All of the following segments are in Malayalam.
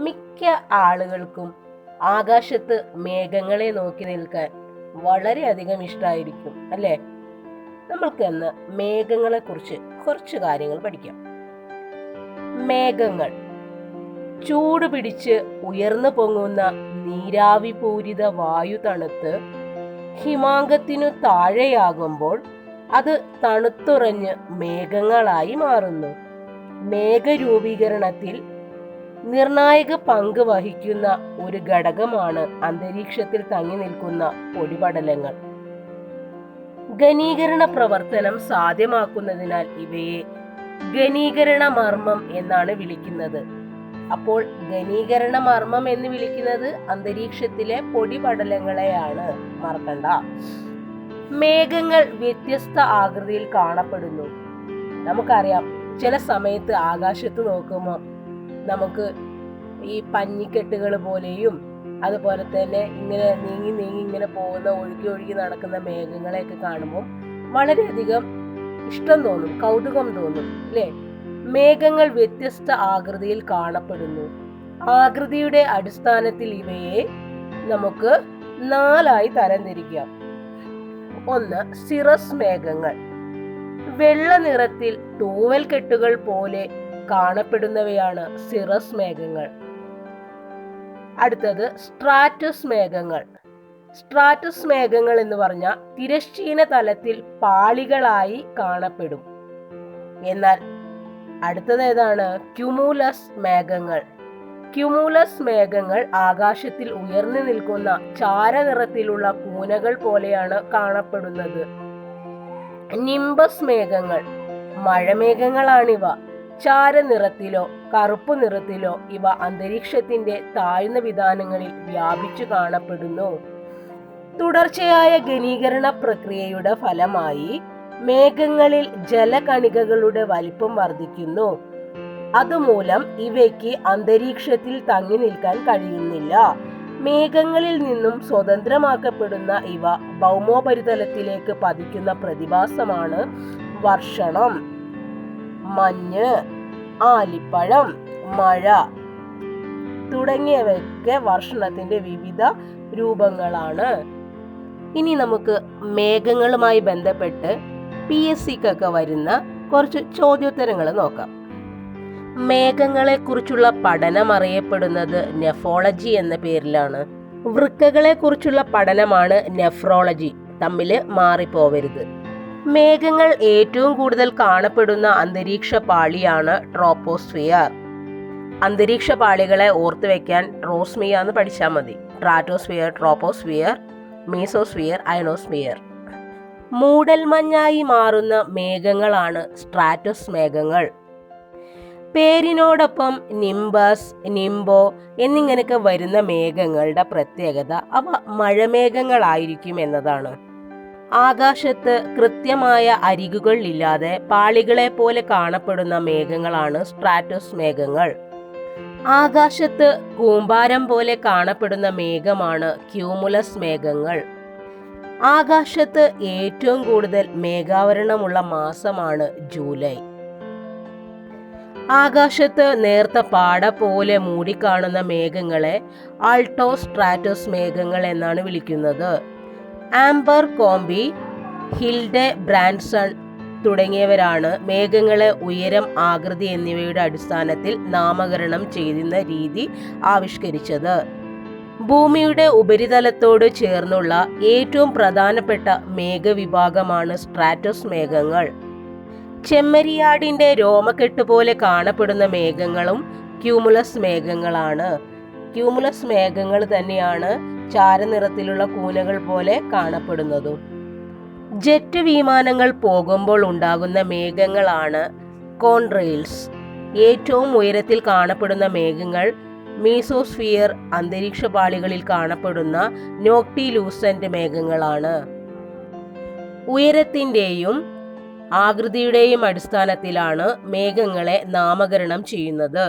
മിക്ക ആളുകൾക്കും ആകാശത്ത് മേഘങ്ങളെ നോക്കി നിൽക്കാൻ വളരെയധികം ഇഷ്ടമായിരിക്കും അല്ലേ? നമ്മൾക്ക് ഇന്ന് മേഘങ്ങളെ കുറിച്ച് കുറച്ച് കാര്യങ്ങൾ പഠിക്കാം. മേഘങ്ങൾ. ചൂട് പിടിച്ച് ഉയർന്നു പൊങ്ങുന്ന നീരാവി പൂരിത വായു തണുത്ത് ഹിമാങ്കത്തിനു താഴെയാകുമ്പോൾ അത് തണുത്തുറഞ്ഞ് മേഘങ്ങളായി മാറുന്നു. മേഘരൂപീകരണത്തിൽ നിർണായക പങ്ക് വഹിക്കുന്ന ഒരു ഘടകമാണ് അന്തരീക്ഷത്തിൽ തങ്ങി നിൽക്കുന്ന പൊടിപടലങ്ങൾ. ഘനീകരണ പ്രവർത്തനം സാധ്യമാക്കുന്നതിനാൽ ഇവയെ ഘനീകരണ മർമ്മം എന്നാണ് വിളിക്കുന്നത്. അപ്പോൾ ഘനീകരണ മർമ്മം എന്ന് വിളിക്കുന്നത് അന്തരീക്ഷത്തിലെ പൊടിപടലങ്ങളെയാണ്. മറക്കണ്ട. മേഘങ്ങൾ വ്യത്യസ്ത ആകൃതിയിൽ കാണപ്പെടുന്നു. നമുക്കറിയാം ചില സമയത്ത് ആകാശത്ത് നോക്കുമ്പോൾ നമുക്ക് ഈ പഞ്ഞിക്കെട്ടുകൾ പോലെയും അതുപോലെ തന്നെ ഇങ്ങനെ നീങ്ങി നീങ്ങി ഇങ്ങനെ പോകുന്ന ഒഴുകി ഒഴുകി നടക്കുന്ന മേഘങ്ങളെയൊക്കെ കാണുമ്പോൾ വളരെയധികം ഇഷ്ടം തോന്നും കൗതുകം തോന്നും അല്ലേ? മേഘങ്ങൾ വ്യത്യസ്ത ആകൃതിയിൽ കാണപ്പെടുന്നു. ആകൃതിയുടെ അടിസ്ഥാനത്തിൽ ഇവയെ നമുക്ക് നാലായി തരംതിരിക്കാം. ഒന്ന് സിറസ് മേഘങ്ങൾ. വെള്ള നിറത്തിൽ തൂവൽ കെട്ടുകൾ പോലെ കാണപ്പെടുന്നവയാണ് സിറസ് മേഘങ്ങൾ. അടുത്തത് സ്ട്രാറ്റസ് മേഘങ്ങൾ. സ്ട്രാറ്റസ് മേഘങ്ങൾ എന്ന് പറഞ്ഞാൽ തിരശ്ചീന തലത്തിൽ പാളികളായി കാണപ്പെടും. എന്നാൽ അടുത്തത് ഏതാണ്? ക്യുമൂലസ് മേഘങ്ങൾ. ക്യുമൂലസ് മേഘങ്ങൾ ആകാശത്തിൽ ഉയർന്നു നിൽക്കുന്ന ചാരനിറത്തിലുള്ള കൂനകൾ പോലെയാണ് കാണപ്പെടുന്നത്. നിംബസ് മേഘങ്ങൾ മഴമേഘങ്ങളാണിവ. ചാരനിറത്തിലോ കറുപ്പു നിറത്തിലോ ഇവ അന്തരീക്ഷത്തിന്റെ താഴ്ന്ന വിധാനങ്ങളിൽ വ്യാപിച്ചു കാണപ്പെടുന്നു. തുടർച്ചയായ ഘനീകരണ പ്രക്രിയയുടെ ഫലമായി മേഘങ്ങളിൽ ജലകണികകളുടെ വലിപ്പം വർദ്ധിക്കുന്നു. അതുമൂലം ഇവയ്ക്ക് അന്തരീക്ഷത്തിൽ തങ്ങി നിൽക്കാൻ കഴിയുന്നില്ല. മേഘങ്ങളിൽ നിന്നും സ്വതന്ത്രമാക്കപ്പെടുന്ന ഇവ ഭൗമോപരിതലത്തിലേക്ക് പതിക്കുന്ന പ്രതിഭാസമാണ് വർഷണം. മഞ്ഞ് ആലിപ്പഴം മഴ തുടങ്ങിയവയൊക്കെ വർഷണത്തിന്റെ വിവിധ രൂപങ്ങളാണ്. ഇനി നമുക്ക് മേഘങ്ങളുമായി ബന്ധപ്പെട്ട് പി എസ് സിക്കൊക്കെ വരുന്ന കുറച്ച് ചോദ്യോത്തരങ്ങൾ നോക്കാം. മേഘങ്ങളെ കുറിച്ചുള്ള പഠനം അറിയപ്പെടുന്നത് നെഫോളജി എന്ന പേരിലാണ്. വൃക്കകളെ കുറിച്ചുള്ള പഠനമാണ് നെഫ്രോളജി. തമ്മിൽ മാറിപ്പോവരുത്. മേഘങ്ങൾ ഏറ്റവും കൂടുതൽ കാണപ്പെടുന്ന അന്തരീക്ഷ പാളിയാണ് ട്രോപ്പോസ്ഫിയർ. അന്തരീക്ഷ പാളികളെ ഓർത്തു വെക്കാൻ ട്രോസ്മിയ എന്ന് പഠിച്ചാൽ മതി. Stratosphere troposphere mesosphere ionosphere. മൂടൽമഞ്ഞായി മാറുന്ന മേഘങ്ങളാണ് സ്ട്രാറ്റോസ് മേഘങ്ങൾ പേരിനോടൊപ്പം നിംബസ് നിംബോ എന്നിങ്ങനെയൊക്കെ വരുന്ന മേഘങ്ങളുടെ പ്രത്യേകത അവ മഴമേഘങ്ങളായിരിക്കും എന്നതാണ്. ആകാശത്ത് കൃത്യമായ അരികുകൾ ഇല്ലാതെ പാളികളെ പോലെ കാണപ്പെടുന്ന മേഘങ്ങളാണ് സ്ട്രാറ്റസ് മേഘങ്ങൾ ആകാശത്ത് കൂമ്പാരം പോലെ കാണപ്പെടുന്ന മേഘമാണ് ക്യൂമുലസ് മേഘങ്ങൾ. ആകാശത്ത് ഏറ്റവും കൂടുതൽ മേഘാവരണമുള്ള മാസമാണ് ജൂലൈ. ആകാശത്ത് നേർത്ത പാട പോലെ മൂടിക്കാണുന്ന മേഘങ്ങളെ ആൾട്ടോ സ്ട്രാറ്റസ് മേഘങ്ങൾ എന്നാണ് വിളിക്കുന്നത്. ആംബർ കോംബി ഹിൽഡെ ബ്രാൻസൺ തുടങ്ങിയവരാണ് മേഘങ്ങളെ ഉയരം ആകൃതി എന്നിവയുടെ അടിസ്ഥാനത്തിൽ നാമകരണം ചെയ്യുന്ന രീതി ആവിഷ്കരിച്ചത്. ഭൂമിയുടെ ഉപരിതലത്തോട് ചേർന്നുള്ള ഏറ്റവും പ്രധാനപ്പെട്ട മേഘവിഭാഗമാണ് സ്ട്രാറ്റോസ് മേഘങ്ങൾ. ചെമ്മരിയാടിന്റെ രോമക്കെട്ട് പോലെ കാണപ്പെടുന്ന മേഘങ്ങളും ക്യൂമുലസ് മേഘങ്ങളാണ്. ക്യൂമുലസ് മേഘങ്ങൾ തന്നെയാണ് ചാരനിറത്തിലുള്ള കൂനകൾ പോലെ കാണപ്പെടുന്നതും. ജെറ്റ് വിമാനങ്ങൾ പോകുമ്പോൾ ഉണ്ടാകുന്ന മേഘങ്ങളാണ് കോൺട്രെയിൽസ് ഏറ്റവും ഉയരത്തിൽ കാണപ്പെടുന്ന മേഘങ്ങൾ മീസോസ്ഫിയർ അന്തരീക്ഷ പാളികളിൽ കാണപ്പെടുന്ന നോക്ടിലൂസന്റ് മേഘങ്ങളാണ്. ഉയരത്തിന്റെയും ആകൃതിയുടെയും അടിസ്ഥാനത്തിലാണ് മേഘങ്ങളെ നാമകരണം ചെയ്യുന്നത്.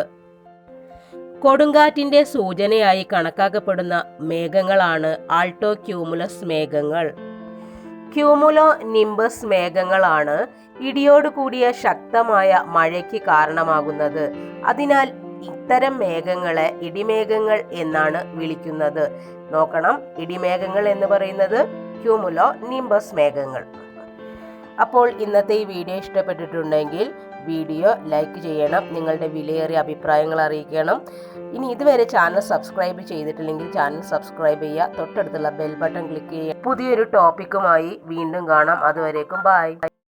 കൊടുങ്കാറ്റിന്റെ സൂചനയായി കണക്കാക്കപ്പെടുന്ന മേഘങ്ങളാണ് ആൾട്ടോ ക്യൂമുലസ് മേഘങ്ങൾ. ക്യൂമുലോ നിംബസ് മേഘങ്ങളാണ് ഇടിയോട് കൂടിയ ശക്തമായ മഴയ്ക്ക് കാരണമാകുന്നത്. അതിനാൽ ഇത്തരം മേഘങ്ങളെ ഇടിമേഘങ്ങൾ എന്നാണ് വിളിക്കുന്നത്. നോക്കണം ഇടിമേഘങ്ങൾ എന്ന് പറയുന്നത് ക്യൂമുലോ നിംബസ് മേഘങ്ങൾ. അപ്പോൾ ഇന്നത്തെ ഈ വീഡിയോ ഇഷ്ടപ്പെട്ടിട്ടുണ്ടെങ്കിൽ വീഡിയോ ലൈക്ക് ചെയ്യണം നിങ്ങളുടെ വിലയേറിയ അഭിപ്രായങ്ങൾ അറിയിക്കണം. ഇനി ഇതുവരെ ചാനൽ സബ്സ്ക്രൈബ് ചെയ്തിട്ടില്ലെങ്കിൽ ചാനൽ സബ്സ്ക്രൈബ് ചെയ്യുക. തൊട്ടടുത്തുള്ള ബെൽ ബട്ടൺ ക്ലിക്ക് ചെയ്യുക. പുതിയൊരു ടോപ്പിക്കുമായി വീണ്ടും കാണാം. അതുവരേക്കും ബൈ.